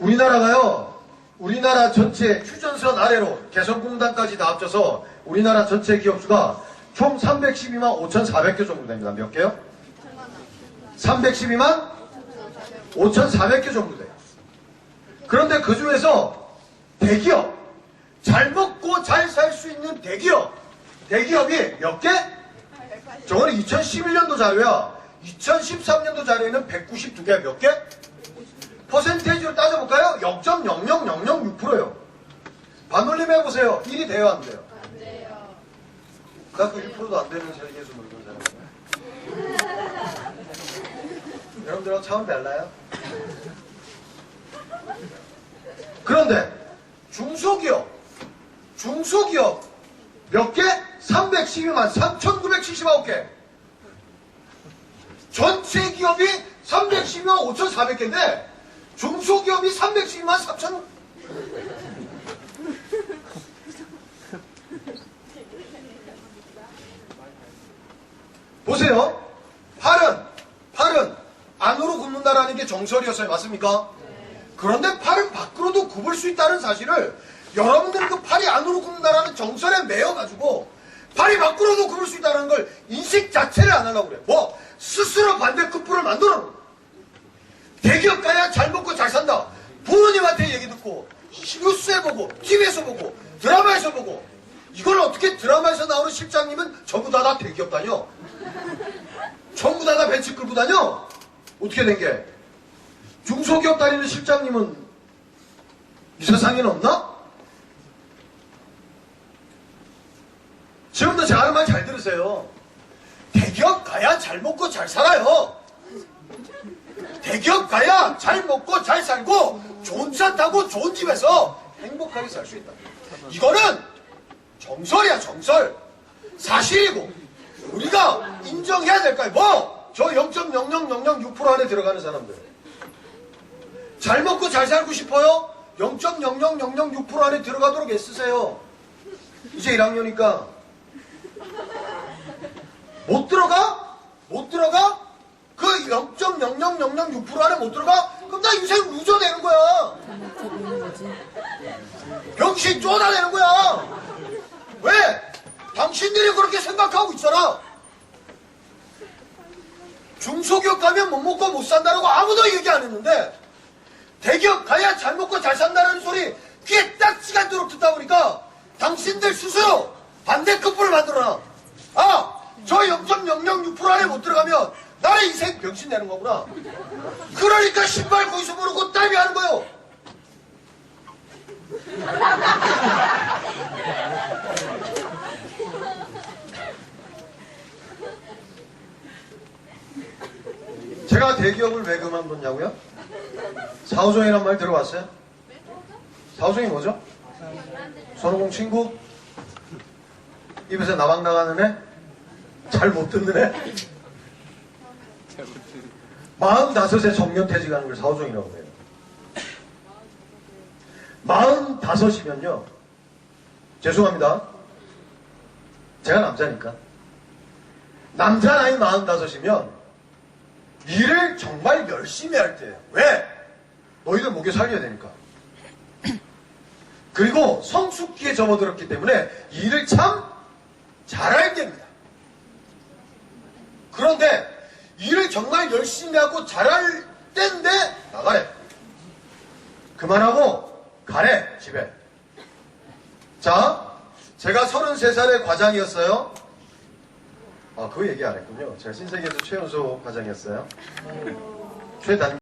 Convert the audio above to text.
우리나라가요, 우리나라 전체 휴전선 아래로 개성공단까지 다 합쳐서 우리나라 전체 기업 수가 총 312만 5,400개 정도 됩니다. 몇 개요? 312만 5,400개 정도 돼요. 그런데 그 중에서 대기업, 잘 먹고 잘 살 수 있는 대기업, 대기업이 몇 개? 저거는 2011년도 자료야. 2013년도 자료에는 192개 몇 개? 퍼센테이지로 따져볼까요? 0.00006%예요. 반올림 해보세요. 1이 돼요, 안 돼요? 안 돼요. 나그 1%도 안 되는 세계에서 놀던 사람이에요. 여러분들하고 차원 달라요? 그런데 중소기업, 중소기업 몇 개? 312만 3,979개. 전체 기업이 312만 5,400개인데 중소기업이 312만 3천 보세요. 팔은 팔은 안으로 굽는다라는 게 정설이었어요. 맞습니까? 그런데 팔은 밖으로도 굽을 수 있다는 사실을 여러분들이 그 팔이 안으로 굽는다라는 정설에 매여가지고 팔이 밖으로도 굽을 수 있다는 걸 인식 자체를 안 하려고 그래. 뭐 스스로 반대 급부를 만들어 놓은. 대기업 가야 잘 먹고 잘 산다. 부모님한테 얘기 듣고 뉴스에 보고 TV에서 보고 드라마에서 보고 이걸 어떻게 드라마에서 나오는 실장님은 전부 다 다 대기업 다녀? 전부 다 다 벤치 끌고 다녀? 어떻게 된 게? 중소기업 다니는 실장님은 이 세상에는 없나? 지금도 제 하는 말 잘 들으세요. 대기업 가야 잘 먹고 잘 살아요. 대기업 가야 잘 먹고 잘 살고 좋은 차 타고 좋은 집에서 행복하게 살 수 있다. 이거는 정설이야 정설. 사실이고 우리가 인정해야 될 거야. 뭐? 저 0.00006% 안에 들어가는 사람들. 잘 먹고 잘 살고 싶어요? 0.00006% 안에 들어가도록 애쓰세요. 이제 1학년이니까 못 들어가? 못 들어가? 그 0.00006% 안에 못 들어가? 그럼 나 인생 루저 되는 거야. 병신 쫓아내는 거야. 왜? 당신들이 그렇게 생각하고 있잖아. 중소기업 가면 못 먹고 못 산다라고 아무도 얘기 안 했는데 대기업 가야 잘 먹고 잘 산다는 소리 귀에 딱 시간대로 듣다 보니까 당신들 스스로 반대 커플을 만들어놔. 아, 저 0.006% 안에 못 들어가면 나의 인생 병신 되는 거구나. 그러니까 신발 거기서 모르고 땀이 하는 거요. 제가 대기업을 왜 그만뒀냐고요? 사오정이란 말 들어봤어요? 사오정이 뭐죠? 손오공 친구? 입에서 나방 나가는 애? 잘 못 듣는 애? 마흔다섯에 정년 퇴직하는 걸 사오정이라고 해요. 마흔다섯이면요. 죄송합니다. 제가 남자니까. 남자 나이 마흔다섯이면 일을 정말 열심히 할 때예요. 왜? 너희들 목에 살려야 되니까. 그리고 성숙기에 접어들었기 때문에 일을 참 잘할 때입니다. 그런데 일을 정말 열심히 하고 잘할 때인데 나가래. 그만하고 가래 집에. 자, 제가 33살의 과장이었어요. 아, 그 얘기 안 했군요. 제가 신세계에서 최연소 과장이었어요. 최단